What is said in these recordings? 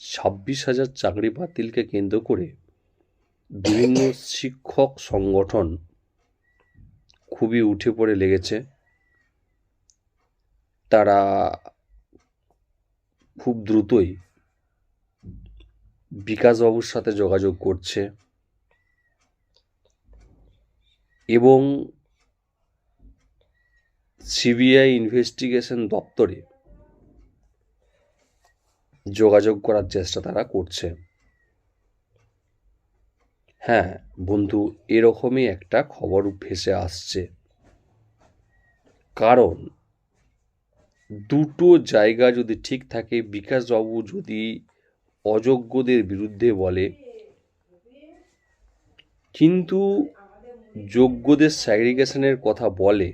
ছাব্বিশ হাজার চাকরি বাতিলকে কেন্দ্র করে বিভিন্ন শিক্ষক সংগঠন খুবই উঠে পড়ে লেগেছে। তারা খুব দ্রুতই বিকাশ বিকাশবাবুর সাথে যোগাযোগ করছে এবং সিবিআই ইনভেস্টিগেশন দপ্তরে যোগাযোগ করার চেষ্টা তারা করছে। হ্যাঁ বন্ধু, এরকমই একটা খবর ভেসে আসছে। কারণ, দুটো জায়গা যদি ঠিক থাকে, বিকাশবাবু যদি অযোগ্যদের বিরুদ্ধে বলে, কিন্তু যোগ্যদের স্যাগ্রিগেশনের কথা বলে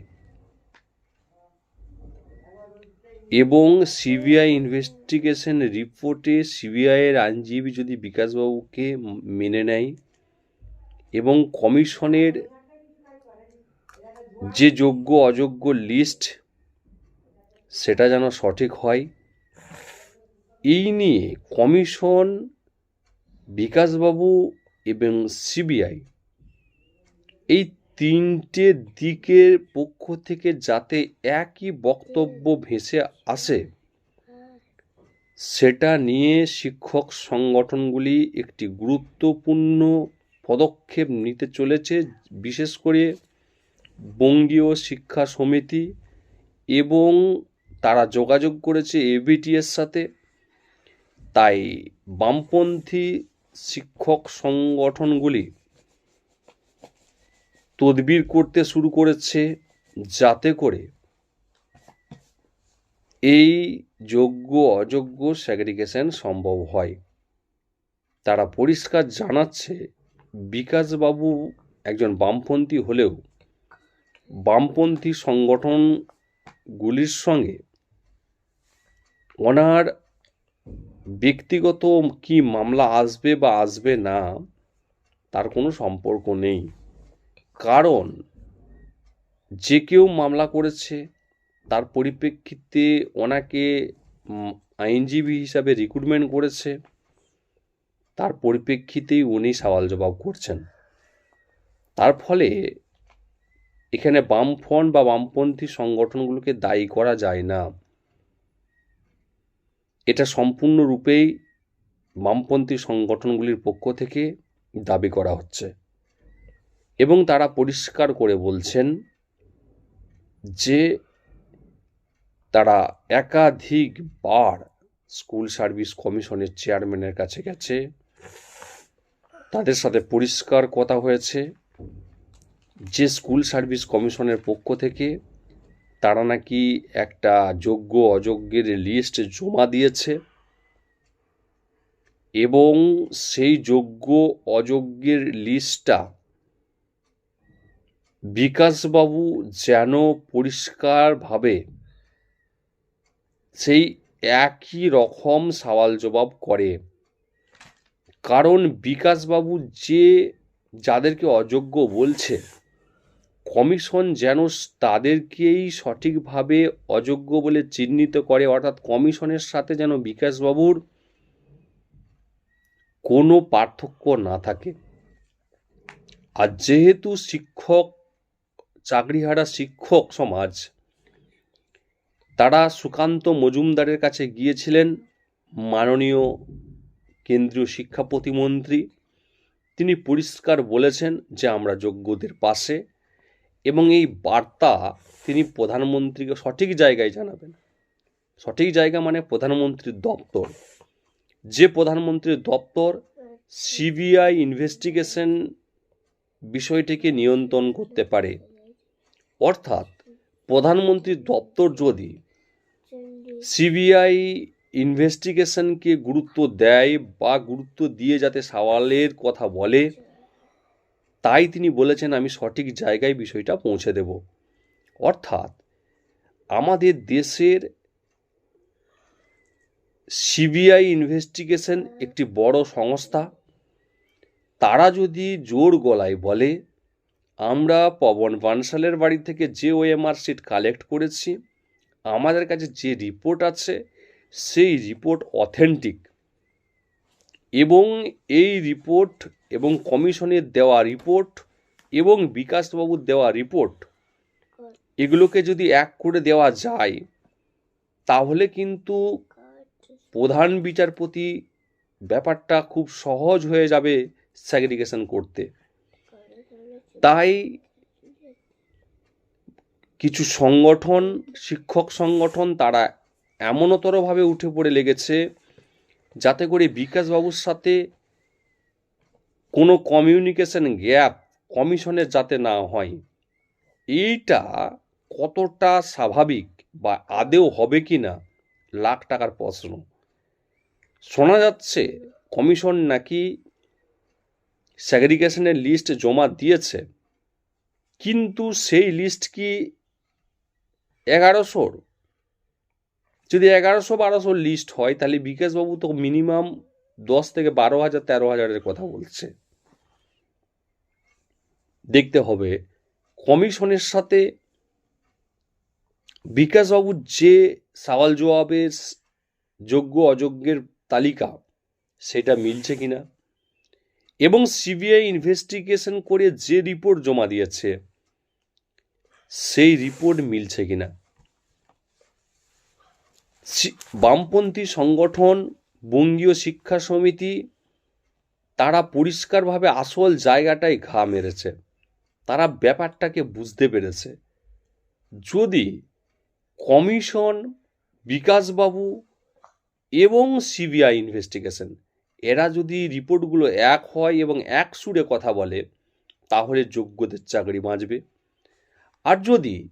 এবং সিবিআই ইনভেস্টিগেশন রিপোর্টে সিবিআইয়ের আইনজীবী যদি বিকাশবাবুকে মেনে নেয় এবং কমিশনের যে যোগ্য অযোগ্য লিস্ট সেটা যেন সঠিক হয়। এই নিয়ে কমিশন বিকাশবাবু এবং সিবিআই এই তিনটে দিকের পক্ষ থেকে যাতে একই বক্তব্য ভেসে আসে, সেটা নিয়ে শিক্ষক সংগঠনগুলি একটি গুরুত্বপূর্ণ পদক্ষেপ নিতে চলেছে, বিশেষ করে বঙ্গীয় শিক্ষা সমিতি এবং তারা যোগাযোগ করেছে এবিটিএর সাথে। তাই বামপন্থী শিক্ষক সংগঠনগুলি তদবির করতে শুরু করেছে যাতে করে এই যোগ্য, অযোগ্য স্যাগ্রিগেশন সম্ভব হয়। তারা পরিষ্কার জানাচ্ছে, বিকাশবাবু একজন বামপন্থী হলেও বামপন্থী সংগঠনগুলির সঙ্গে ওনার ব্যক্তিগত কি মামলা আসবে বা আসবে না, তার কোনো সম্পর্ক নেই। কারণ যে কেউ মামলা করেছে, তার পরিপ্রেক্ষিতে ওনাকে আইনজীবী হিসাবে রিক্রুটমেন্ট করেছে, তার পরিপ্রেক্ষিতেই উনি সওয়াল জবাব করছেন। তার ফলে এখানে বামফ্রন্ট বা বামপন্থী সংগঠনগুলোকে দায়ী করা যায় না। এটা সম্পূর্ণরূপেই বামপন্থী সংগঠনগুলির পক্ষ থেকে দাবি করা হচ্ছে। এবং তারা পরিষ্কার করে বলছেন যে তারা একাধিকবার স্কুল সার্ভিস কমিশনের চেয়ারম্যানের কাছে গেছে। তাদের সাথে পরিষ্কার কথা হয়েছে যে স্কুল সার্ভিস কমিশনের পক্ষ থেকে তারা নাকি একটা যোগ্য অযোগ্যের লিস্ট জমা দিয়েছে এবং সেই যোগ্য অযোগ্যের লিস্টটা বিকাশবাবু যেন পরিষ্কারভাবে সেই একই রকম সওয়াল জবাব করে। কারণ বিকাশবাবু যে যাদেরকে অযোগ্য বলছে, কমিশন যেন তাদেরকেই সঠিকভাবে অযোগ্য বলে চিহ্নিত করে। অর্থাৎ কমিশনের সাথে যেন বিকাশবাবুর কোনো পার্থক্য না থাকে। আর যেহেতু শিক্ষক চাকরিহারা শিক্ষক সমাজ। তারা সুকান্ত মজুমদারের কাছে গিয়েছিলেন মাননীয় কেন্দ্রীয় শিক্ষা প্রতিমন্ত্রী। তিনি পরিষ্কার বলেছেন যে আমরা যোগ্যদের পাশে এবং এই বার্তা তিনি প্রধানমন্ত্রীকে সঠিক জায়গায় জানাবেন। সঠিক জায়গা মানে প্রধানমন্ত্রীর দপ্তর। যে প্রধানমন্ত্রীর দপ্তর সিবিআই ইনভেস্টিগেশন বিষয়টিকে নিয়ন্ত্রণ করতে পারে অর্থাৎ প্রধানমন্ত্রীর দপ্তর যদি সিবিআই ইনভেস্টিগেশনকে গুরুত্ব দেয় বা গুরুত্ব দিয়ে যাতে সওয়ালের কথা বলে, তাই তিনি বলেছেন, আমি সঠিক জায়গায় বিষয়টা পৌঁছে দেব। অর্থাৎ আমাদের দেশের সিবিআই ইনভেস্টিগেশন একটি বড় সংস্থা। তারা যদি জোর গলায় বলে আমরা পবন বানশালের বাড়ি থেকে যে ওএমআর সিট কালেক্ট করেছি, আমাদের কাছে যে রিপোর্ট আছে, সেই রিপোর্ট অথেন্টিক এবং এই রিপোর্ট এবং কমিশনের দেওয়া রিপোর্ট এবং বিকাশবাবুর দেওয়া রিপোর্ট এগুলোকে যদি এক করে দেওয়া যায়, তাহলে কিন্তু প্রধান বিচারপতি ব্যাপারটা খুব সহজ হয়ে যাবে স্যাগ্রিগেশন করতে। তাই কিছু সংগঠন, শিক্ষক সংগঠন তারা এমনতরভাবে উঠে পড়ে লেগেছে যাতে করে বিকাশবাবুর সাথে কোনো কমিউনিকেশন গ্যাপ কমিশনের যাতে না হয়। এইটা কতটা স্বাভাবিক বা আদেও হবে কি না লাখ টাকার প্রশ্ন। শোনা যাচ্ছে কমিশন নাকি স্যাগ্রিগেশনের লিস্ট জমা দিয়েছে, কিন্তু সেই লিস্ট কি এগারোশোর যদি এগারোশো বারোশোর লিস্ট হয়, তাহলে বিকাশবাবু তো মিনিমাম দশ থেকে বারো হাজার, তেরো হাজারের কথা বলছে। দেখতে হবে, কমিশনের সাথে বিকাশবাবুর যে সওয়াল জবাবের যোগ্য অযোগ্যের তালিকা, সেটা মিলছে কিনা? এবং সিবিআই ইনভেস্টিগেশন করে যে রিপোর্ট জমা দিয়েছে, সেই রিপোর্ট মিলছে কিনা? বামপন্থী সংগঠন, বঙ্গীয় শিক্ষা সমিতি, তারা পরিষ্কারভাবে আসল জায়গাটায় ঘা মেরেছে। তারা ব্যাপারটাকে বুঝতে পেরেছে। যদি কমিশন, বিকাশবাবু এবং সিবিআই ইনভেস্টিগেশন এরা যদি রিপোর্টগুলো এক হয় এবং এক সুরে কথা বলে, তাহলে যোগ্যদের চাকরি বাঁচবে। আর যদি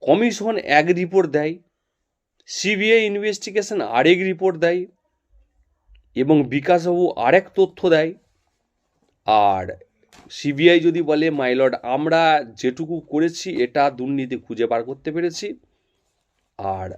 কমিশন এক রিপোর্ট দেয়, সিবিআই ইনভেস্টিগেশন আরেক রিপোর্ট দেয় এবং বিকাশবাবু আরেক তথ্য দেয়, আর সিবিআই যদি বলে মাইলর্ড আমরা যেটুকু করেছি, এটা দুর্নীতি খুঁজে বার করতে পেরেছি। আর